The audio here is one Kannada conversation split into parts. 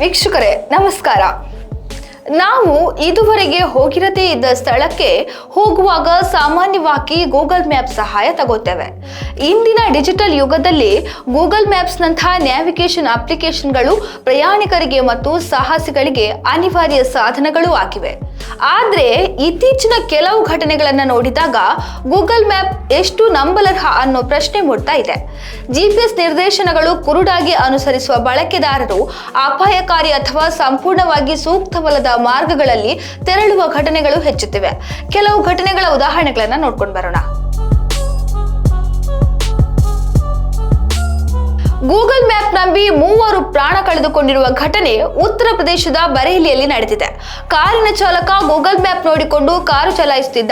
ವೀಕ್ಷಕರೇ ನಮಸ್ಕಾರ. ನಾವು ಇದುವರೆಗೆ ಹೋಗಿರದೇ ಇದ್ದ ಸ್ಥಳಕ್ಕೆ ಹೋಗುವಾಗ ಸಾಮಾನ್ಯವಾಗಿ ಗೂಗಲ್ ಮ್ಯಾಪ್ ಸಹಾಯ ತಗೋತೇವೆ. ಇಂದಿನ ಡಿಜಿಟಲ್ ಯುಗದಲ್ಲಿ ಗೂಗಲ್ ಮ್ಯಾಪ್ಸ್ನಂತಹ ನ್ಯಾವಿಗೇಷನ್ ಅಪ್ಲಿಕೇಶನ್ಗಳು ಪ್ರಯಾಣಿಕರಿಗೆ ಮತ್ತು ಸಾಹಸಿಗಳಿಗೆ ಅನಿವಾರ್ಯ ಸಾಧನಗಳು ಆಗಿವೆ. ಆದರೆ ಇತ್ತೀಚಿನ ಕೆಲವು ಘಟನೆಗಳನ್ನು ನೋಡಿದಾಗ ಗೂಗಲ್ ಮ್ಯಾಪ್ ಎಷ್ಟು ನಂಬಲರ್ಹ ಅನ್ನೋ ಪ್ರಶ್ನೆ ಮೂಡ್ತಾ ಇದೆ. ಜಿಪಿಎಸ್ ನಿರ್ದೇಶನಗಳು ಕುರುಡಾಗಿ ಅನುಸರಿಸುವ ಬಳಕೆದಾರರು ಅಪಾಯಕಾರಿ ಅಥವಾ ಸಂಪೂರ್ಣವಾಗಿ ಸೂಕ್ತವಲ್ಲದ ಮಾರ್ಗಗಳಲ್ಲಿ ತೆರಳುವ ಘಟನೆಗಳು ಹೆಚ್ಚುತ್ತಿವೆ. ಕೆಲವು ಘಟನೆಗಳ ಉದಾಹರಣೆಗಳನ್ನ ನೋಡ್ಕೊಂಡು ಬರೋಣ. ಗೂಗಲ್ ಮ್ಯಾಪ್ ನಂಬಿ ಮೂವರು ಪ್ರಾಣ ಕಳೆದುಕೊಂಡಿರುವ ಘಟನೆ ಉತ್ತರ ಪ್ರದೇಶದ ಬರೇಲಿಯಲ್ಲಿ ನಡೆದಿದೆ. ಕಾರಿನ ಚಾಲಕ ಗೂಗಲ್ ಮ್ಯಾಪ್ ನೋಡಿಕೊಂಡು ಕಾರು ಚಲಾಯಿಸುತ್ತಿದ್ದ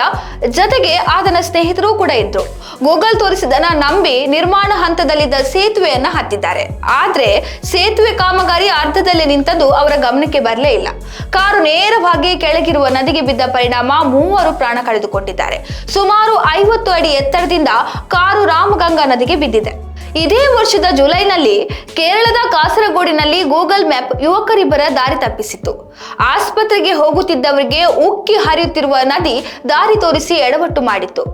ಜತೆಗೆ ಆತನ ಸ್ನೇಹಿತರು ಕೂಡ ಇದ್ರು. ಗೂಗಲ್ ತೋರಿಸಿದನ ನಂಬಿ ನಿರ್ಮಾಣ ಹಂತದಲ್ಲಿದ್ದ ಸೇತುವೆಯನ್ನ ಹತ್ತಿದ್ದಾರೆ. ಆದ್ರೆ ಸೇತುವೆ ಕಾಮಗಾರಿ ಅರ್ಧದಲ್ಲಿ ನಿಂತದ್ದು ಅವರ ಗಮನಕ್ಕೆ ಬರಲೇ ಇಲ್ಲ. ಕಾರು ನೇರವಾಗಿ ಕೆಳಗಿರುವ ನದಿಗೆ ಬಿದ್ದ ಪರಿಣಾಮ ಮೂವರು ಪ್ರಾಣ ಕಳೆದುಕೊಂಡಿದ್ದಾರೆ. ಸುಮಾರು ಐವತ್ತು ಅಡಿ ಎತ್ತರದಿಂದ ಕಾರು ರಾಮಗಂಗಾ ನದಿಗೆ ಬಿದ್ದಿದೆ. ಇದೇ ವರ್ಷದ ಜುಲೈನಲ್ಲಿ ಕೇರಳದ ಕಾಸರಗೋಡಿನಲ್ಲಿ ಗೂಗಲ್ ಮ್ಯಾಪ್ ಯುವಕರಿಬ್ಬರ ದಾರಿ ತಪ್ಪಿಸಿತ್ತು. ಆಸ್ಪತ್ರೆಗೆ ಹೋಗುತ್ತಿದ್ದವರಿಗೆ ಉಕ್ಕಿ ಹರಿಯುತ್ತಿರುವ ನದಿ ದಾರಿ ತೋರಿಸಿ ಎಡವಟ್ಟು ಮಾಡಿತ್ತು.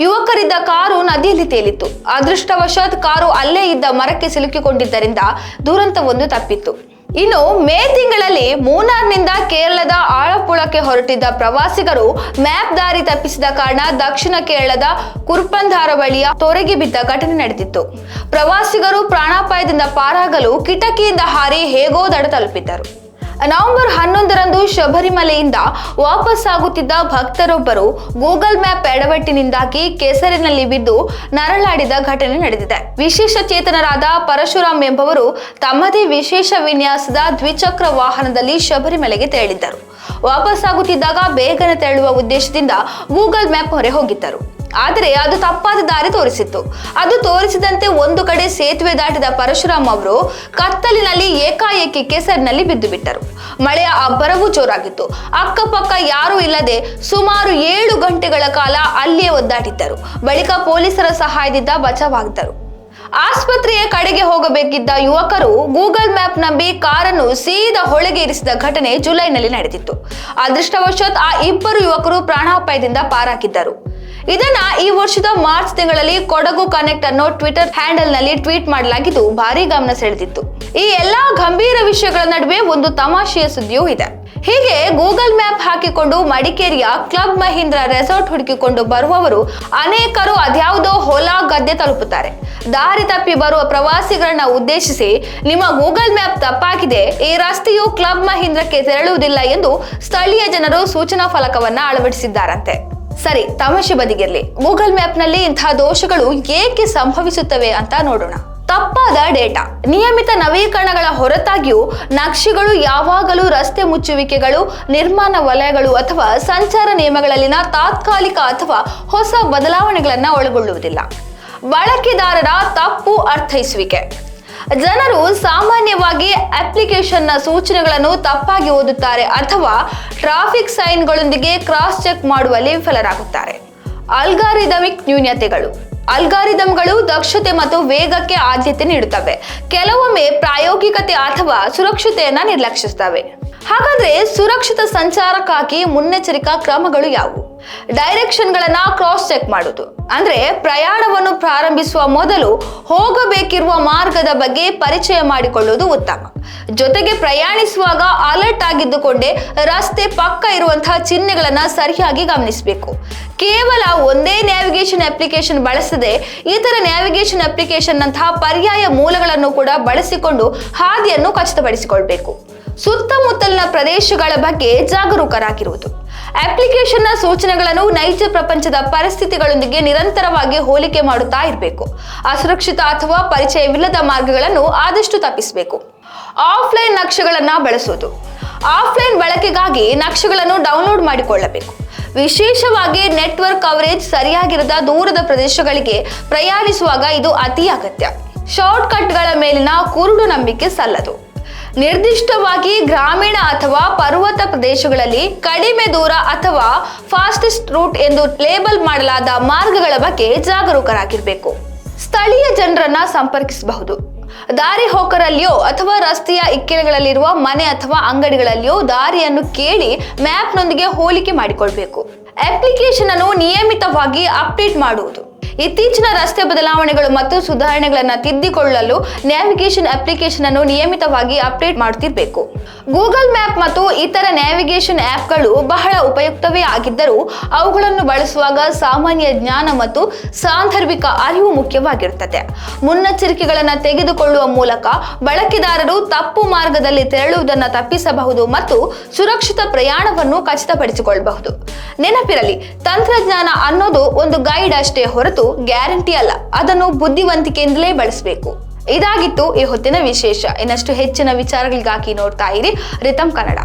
ಯುವಕರಿದ್ದ ಕಾರು ನದಿಯಲ್ಲಿ ತೇಲಿತ್ತು. ಅದೃಷ್ಟವಶಾತ್ ಕಾರು ಅಲ್ಲೇ ಇದ್ದ ಮರಕ್ಕೆ ಸಿಲುಕಿಕೊಂಡಿದ್ದರಿಂದ ದುರಂತವೊಂದು ತಪ್ಪಿತ್ತು. ಇನ್ನು ಮೇ ತಿಂಗಳಲ್ಲಿ ಮೂನಾರ್ನಿಂದ ಕೇರಳದ ಆಳಪುಳಕ್ಕೆ ಹೊರಟಿದ್ದ ಪ್ರವಾಸಿಗರು ಮ್ಯಾಪ್ ದಾರಿ ತಪ್ಪಿಸಿದ ಕಾರಣ ದಕ್ಷಿಣ ಕೇರಳದ ಕುರ್ಪಂಧಾರ ಬಳಿಯ ತೊರೆಗೆ ಬಿದ್ದ ಘಟನೆ ನಡೆದಿತ್ತು. ಪ್ರವಾಸಿಗರು ಪ್ರಾಣಾಪಾಯದಿಂದ ಪಾರಾಗಲು ಕಿಟಕಿಯಿಂದ ಹಾರಿ ಹೇಗೋ ದಡ ತಲುಪಿದ್ದರು. ನವೆಂಬರ್ ಹನ್ನೊಂದರಂದು ಶಬರಿಮಲೆಯಿಂದ ವಾಪಸ್ಸಾಗುತ್ತಿದ್ದ ಭಕ್ತರೊಬ್ಬರು ಗೂಗಲ್ ಮ್ಯಾಪ್ ಎಡವಟ್ಟಿನಿಂದಾಗಿ ಕೆಸರಿನಲ್ಲಿ ಬಿದ್ದು ನರಳಾಡಿದ ಘಟನೆ ನಡೆದಿದೆ. ವಿಶೇಷ ಚೇತನರಾದ ಪರಶುರಾಮ್ ಎಂಬವರು ತಮ್ಮದೇ ವಿಶೇಷ ವಿನ್ಯಾಸದ ದ್ವಿಚಕ್ರ ವಾಹನದಲ್ಲಿ ಶಬರಿಮಲೆಗೆ ತೆರಳಿದ್ದರು. ವಾಪಸ್ಸಾಗುತ್ತಿದ್ದಾಗ ಬೇಗನೆ ತೆರಳುವ ಉದ್ದೇಶದಿಂದ ಗೂಗಲ್ ಮ್ಯಾಪ್ ಹೊರೆ ಹೋಗಿದ್ದರು ಆದರೆ ಅದು ತಪ್ಪಾದ ದಾರಿ ತೋರಿಸಿತ್ತು. ಅದು ತೋರಿಸಿದಂತೆ ಒಂದು ಕಡೆ ಸೇತುವೆ ದಾಟಿದ ಪರಶುರಾಮ್ ಅವರು ಕತ್ತಲಿನಲ್ಲಿ ಏಕಾಏಕಿ ಕೆಸರಿನಲ್ಲಿ ಬಿದ್ದು ಬಿಟ್ಟರು ಮಳೆಯ ಅಬ್ಬರವೂ ಜೋರಾಗಿತ್ತು. ಅಕ್ಕಪಕ್ಕ ಯಾರೂ ಇಲ್ಲದೆ ಸುಮಾರು ಏಳು ಗಂಟೆಗಳ ಕಾಲ ಅಲ್ಲಿಯೇ ಒದ್ದಾಟಿದ್ದರು ಬಳಿಕ ಪೊಲೀಸರ ಸಹಾಯದಿಂದ ಬಚಾವಾಗಿದ್ದರು ಆಸ್ಪತ್ರೆಯ ಕಡೆಗೆ ಹೋಗಬೇಕಿದ್ದ ಯುವಕರು ಗೂಗಲ್ ಮ್ಯಾಪ್ ನಂಬಿ ಕಾರನ್ನು ಸೀದಾ ಹೊಳೆಗೆ ಇರಿಸಿದ ಘಟನೆ ಜುಲೈನಲ್ಲಿ ನಡೆದಿತ್ತು. ಅದೃಷ್ಟವಶಾತ್ ಆ ಇಬ್ಬರು ಯುವಕರು ಪ್ರಾಣಾಪಾಯದಿಂದ ಪಾರಾಗಿದ್ದರು. ಇದನ್ನ ಈ ವರ್ಷದ ಮಾರ್ಚ್ ತಿಂಗಳಲ್ಲಿ ಕೊಡಗು ಕನೆಕ್ಟ್ ಅನ್ನೋ ಟ್ವಿಟರ್ ಹ್ಯಾಂಡಲ್ನಲ್ಲಿ ಟ್ವೀಟ್ ಮಾಡಲಾಗಿದ್ದು ಭಾರಿ ಗಮನ ಸೆಳೆದಿತ್ತು. ಈ ಎಲ್ಲಾ ಗಂಭೀರ ವಿಷಯಗಳ ನಡುವೆ ಒಂದು ತಮಾಷೆಯ ಸುದ್ದಿಯೂ ಇದೆ. ಹೀಗೆ ಗೂಗಲ್ ಮ್ಯಾಪ್ ಹಾಕಿಕೊಂಡು ಮಡಿಕೇರಿಯ ಕ್ಲಬ್ ಮಹೀಂದ್ರ ರೆಸಾರ್ಟ್ ಹುಡುಕಿಕೊಂಡು ಬರುವವರು ಅನೇಕರು ಅದ್ಯಾವುದೋ ಹೊಲ ಗದ್ದೆ ತಲುಪುತ್ತಾರೆ. ದಾರಿ ತಪ್ಪಿ ಬರುವ ಪ್ರವಾಸಿಗರನ್ನ ಉದ್ದೇಶಿಸಿ ನಿಮ್ಮ ಗೂಗಲ್ ಮ್ಯಾಪ್ ತಪ್ಪಾಗಿದೆ, ಈ ರಸ್ತೆಯು ಕ್ಲಬ್ ಮಹೀಂದ್ರಕ್ಕೆ ತೆರಳುವುದಿಲ್ಲ ಎಂದು ಸ್ಥಳೀಯ ಜನರು ಸೂಚನಾ ಫಲಕವನ್ನ ಅಳವಡಿಸಿದ್ದಾರಂತೆ. ಸರಿ, ತಮಾಷೆ ಬದಿಗಿರ್ಲಿ. ಗೂಗಲ್ ಮ್ಯಾಪ್ನಲ್ಲಿ ಇಂತಹ ದೋಷಗಳು ಏಕೆ ಸಂಭವಿಸುತ್ತವೆ ಅಂತ ನೋಡೋಣ. ತಪ್ಪಾದ ಡೇಟಾ, ನಿಯಮಿತ ನವೀಕರಣಗಳ ಹೊರತಾಗಿಯೂ ನಕ್ಷೆಗಳು ಯಾವಾಗಲೂ ರಸ್ತೆ ಮುಚ್ಚುವಿಕೆಗಳು, ನಿರ್ಮಾಣ ವಲಯಗಳು ಅಥವಾ ಸಂಚಾರ ನಿಯಮಗಳಲ್ಲಿನ ತಾತ್ಕಾಲಿಕ ಅಥವಾ ಹೊಸ ಬದಲಾವಣೆಗಳನ್ನು ಒಳಗೊಳ್ಳುವುದಿಲ್ಲ. ಬಳಕೆದಾರರ ತಪ್ಪು ಅರ್ಥೈಸುವಿಕೆ. ಜನರು ಸಾಮಾನ್ಯವಾಗಿ ಅಪ್ಲಿಕೇಶನ್ನ ಸೂಚನೆಗಳನ್ನು ತಪ್ಪಾಗಿ ಓದುತ್ತಾರೆ ಅಥವಾ ಟ್ರಾಫಿಕ್ ಸೈನ್ಗಳೊಂದಿಗೆ ಕ್ರಾಸ್ ಚೆಕ್ ಮಾಡುವಲ್ಲಿ ವಿಫಲರಾಗುತ್ತಾರೆ. ಅಲ್ಗಾರಿದಮಿಕ್ ನ್ಯೂನ್ಯತೆಗಳು ಅಲ್ಗಾರಿದಮ್ಗಳು ದಕ್ಷತೆ ಮತ್ತು ವೇಗಕ್ಕೆ ಆದ್ಯತೆ ನೀಡುತ್ತವೆ. ಕೆಲವೊಮ್ಮೆ ಪ್ರಾಯೋಗಿಕತೆ ಅಥವಾ ಸುರಕ್ಷತೆಯನ್ನು ನಿರ್ಲಕ್ಷಿಸುತ್ತವೆ. ಹಾಗಾದ್ರೆ ಸುರಕ್ಷಿತ ಸಂಚಾರಕ್ಕಾಗಿ ಮುನ್ನೆಚ್ಚರಿಕಾ ಕ್ರಮಗಳು ಯಾವುವು? ಡೈರೆಕ್ಷನ್ಗಳನ್ನ ಕ್ರಾಸ್ ಚೆಕ್ ಮಾಡುವುದು ಅಂದ್ರೆ ಪ್ರಯಾಣವನ್ನು ಪ್ರಾರಂಭಿಸುವ ಮೊದಲು ಹೋಗಬೇಕಿರುವ ಮಾರ್ಗದ ಬಗ್ಗೆ ಪರಿಚಯ ಮಾಡಿಕೊಳ್ಳುವುದು ಉತ್ತಮ. ಜೊತೆಗೆ ಪ್ರಯಾಣಿಸುವಾಗ ಅಲರ್ಟ್ ಆಗಿದ್ದುಕೊಂಡೇ ರಸ್ತೆ ಪಕ್ಕ ಇರುವಂತಹ ಚಿಹ್ನೆಗಳನ್ನ ಸರಿಯಾಗಿ ಗಮನಿಸಬೇಕು. ಕೇವಲ ಒಂದೇ ನ್ಯಾವಿಗೇಷನ್ ಅಪ್ಲಿಕೇಶನ್ ಬಳಸದೆ ಇತರ ನ್ಯಾವಿಗೇಷನ್ ಅಪ್ಲಿಕೇಶನ್ ನಂತಹ ಪರ್ಯಾಯ ಮೂಲಗಳನ್ನು ಕೂಡ ಬಳಸಿಕೊಂಡು ಹಾದಿಯನ್ನು ಖಚಿತಪಡಿಸಿಕೊಳ್ಬೇಕು. ಸುತ್ತಮುತ್ತಲಿನ ಪ್ರದೇಶಗಳ ಬಗ್ಗೆ ಜಾಗರೂಕರಾಗಿರುವುದು. ಅಪ್ಲಿಕೇಶನ್ನ ಸೂಚನೆಗಳನ್ನು ನೈಜ ಪ್ರಪಂಚದ ಪರಿಸ್ಥಿತಿಗಳೊಂದಿಗೆ ನಿರಂತರವಾಗಿ ಹೋಲಿಕೆ ಮಾಡುತ್ತಾ ಇರಬೇಕು. ಅಸುರಕ್ಷಿತ ಅಥವಾ ಪರಿಚಯವಿಲ್ಲದ ಮಾರ್ಗಗಳನ್ನು ಆದಷ್ಟು ತಪ್ಪಿಸಬೇಕು. ಆಫ್ಲೈನ್ ನಕ್ಷೆಗಳನ್ನು ಬಳಸುವುದು ಆಫ್ಲೈನ್ ಬಳಕೆಗಾಗಿ ನಕ್ಷೆಗಳನ್ನು ಡೌನ್ಲೋಡ್ ಮಾಡಿಕೊಳ್ಳಬೇಕು. ವಿಶೇಷವಾಗಿ ನೆಟ್ವರ್ಕ್ ಕವರೇಜ್ ಸರಿಯಾಗಿರದ ದೂರದ ಪ್ರದೇಶಗಳಿಗೆ ಪ್ರಯಾಣಿಸುವಾಗ ಇದು ಅತಿ ಅಗತ್ಯ. ಶಾರ್ಟ್ಕಟ್ಗಳ ಮೇಲಿನ ಕುರುಡು ನಂಬಿಕೆ ಸಲ್ಲದು. ನಿರ್ದಿಷ್ಟವಾಗಿ ಗ್ರಾಮೀಣ ಅಥವಾ ಪರ್ವತ ಪ್ರದೇಶಗಳಲ್ಲಿ ಕಡಿಮೆ ದೂರ ಅಥವಾ ಫಾಸ್ಟೆಸ್ಟ್ ರೂಟ್ ಎಂದು ಲೇಬಲ್ ಮಾಡಲಾದ ಮಾರ್ಗಗಳ ಬಗ್ಗೆ ಜಾಗರೂಕರಾಗಿರಬೇಕು. ಸ್ಥಳೀಯ ಜನರನ್ನ ಸಂಪರ್ಕಿಸಬಹುದು. ದಾರಿ ಹೋಕರಲ್ಲಿಯೋ ಅಥವಾ ರಸ್ತೆಯ ಇಕ್ಕೆಲೆಗಳಲ್ಲಿರುವ ಮನೆ ಅಥವಾ ಅಂಗಡಿಗಳಲ್ಲಿಯೋ ದಾರಿಯನ್ನು ಕೇಳಿ ಮ್ಯಾಪ್ನೊಂದಿಗೆ ಹೋಲಿಕೆ ಮಾಡಿಕೊಳ್ಬೇಕು. ಅಪ್ಲಿಕೇಶನ್ ಅನ್ನು ನಿಯಮಿತವಾಗಿ ಅಪ್ಡೇಟ್ ಮಾಡುವುದು. ಇತ್ತೀಚಿನ ರಸ್ತೆ ಬದಲಾವಣೆಗಳು ಮತ್ತು ಸುಧಾರಣೆಗಳನ್ನು ತಿದ್ದಿಕೊಳ್ಳಲು ನ್ಯಾವಿಗೇಷನ್ ಅಪ್ಲಿಕೇಶನ್ ಅನ್ನು ನಿಯಮಿತವಾಗಿ ಅಪ್ಡೇಟ್ ಮಾಡ್ತಿರಬೇಕು. ಗೂಗಲ್ ಮ್ಯಾಪ್ ಮತ್ತು ಇತರ ನ್ಯಾವಿಗೇಷನ್ ಆ್ಯಪ್ಗಳು ಬಹಳ ಉಪಯುಕ್ತವೇ ಆಗಿದ್ದರೂ ಅವುಗಳನ್ನು ಬಳಸುವಾಗ ಸಾಮಾನ್ಯ ಜ್ಞಾನ ಮತ್ತು ಸಾಂದರ್ಭಿಕ ಅರಿವು ಮುಖ್ಯವಾಗಿರುತ್ತದೆ ಮುನ್ನೆಚ್ಚರಿಕೆಗಳನ್ನು ತೆಗೆದುಕೊಳ್ಳುವ ಮೂಲಕ ಬಳಕೆದಾರರು ತಪ್ಪು ಮಾರ್ಗದಲ್ಲಿ ತೆರಳುವುದನ್ನು ತಪ್ಪಿಸಬಹುದು ಮತ್ತು ಸುರಕ್ಷಿತ ಪ್ರಯಾಣವನ್ನು ಖಚಿತಪಡಿಸಿಕೊಳ್ಳಬಹುದು. ನೆನಪಿರಲಿ, ತಂತ್ರಜ್ಞಾನ ಅನ್ನೋದು ಒಂದು ಗೈಡ್ ಅಷ್ಟೇ ಹೊರತು ಗ್ಯಾರಂಟಿ ಅಲ್ಲ. ಅದನ್ನು ಬುದ್ಧಿವಂತಿಕೆಯಿಂದಲೇ ಬಳಸಬೇಕು. ಇದಾಗಿತ್ತು ಈ ಹೊತ್ತಿನ ವಿಶೇಷ. ಇನ್ನಷ್ಟು ಹೆಚ್ಚಿನ ವಿಚಾರಗಳಿಗಾಗಿ ನೋಡ್ತಾ ಇರಿ. ರಿತಮ್ ಕನ್ನಡ.